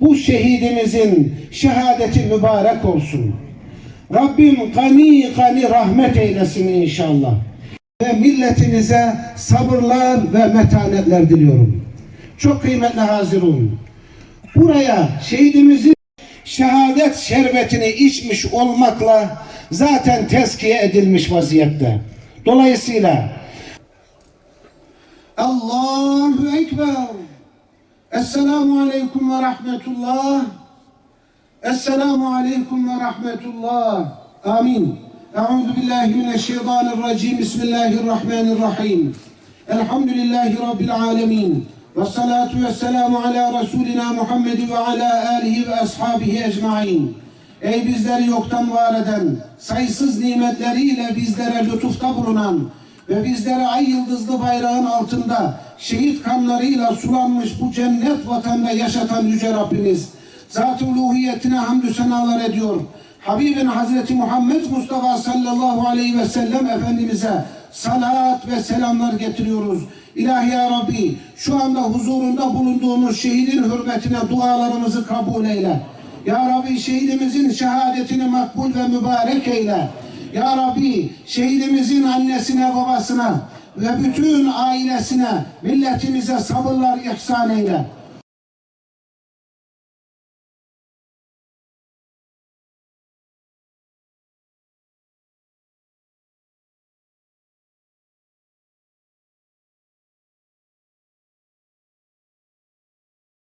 Bu şehidimizin şehadeti mübarek olsun. Rabbim gani gani rahmet eylesin inşallah. Ve milletimize sabırlar ve metanetler diliyorum. Çok kıymetli hazirun. Buraya şehidimizin şehadet şerbetini içmiş olmakla zaten tezkiye edilmiş vaziyette. Dolayısıyla Allahu Ekber. Esselamu Aleyküm ve Rahmetullah. Esselamu Aleyküm ve Rahmetullah. Amin. Euzu billahi mineşşeytanirracim. Bismillahirrahmanirrahim. Elhamdülillahi Rabbil alemin. Ve salatu ve selamu ala Resulina Muhammed ve ala alihi ve ashabihi ecmain. Ey bizleri yoktan var eden, sayısız nimetleriyle bizlere lütufta bulunan ve bizlere ay yıldızlı bayrağın altında şehit kanlarıyla sulanmış bu cennet vatanda yaşatan Yüce Rabbimiz, Zat-ı Uluhiyetine hamdü senalar ediyor. Habibin Hazreti Muhammed Mustafa sallallahu aleyhi ve sellem Efendimiz'e salat ve selamlar getiriyoruz. İlahi ya Rabbi şu anda huzurunda bulunduğumuz şehidin hürmetine dualarımızı kabul eyle. Ya Rabbi şehidimizin şehadetini makbul ve mübarek eyle. Ya Rabbi şehidimizin annesine babasına ve bütün ailesine milletimize sabırlar ihsan eyle.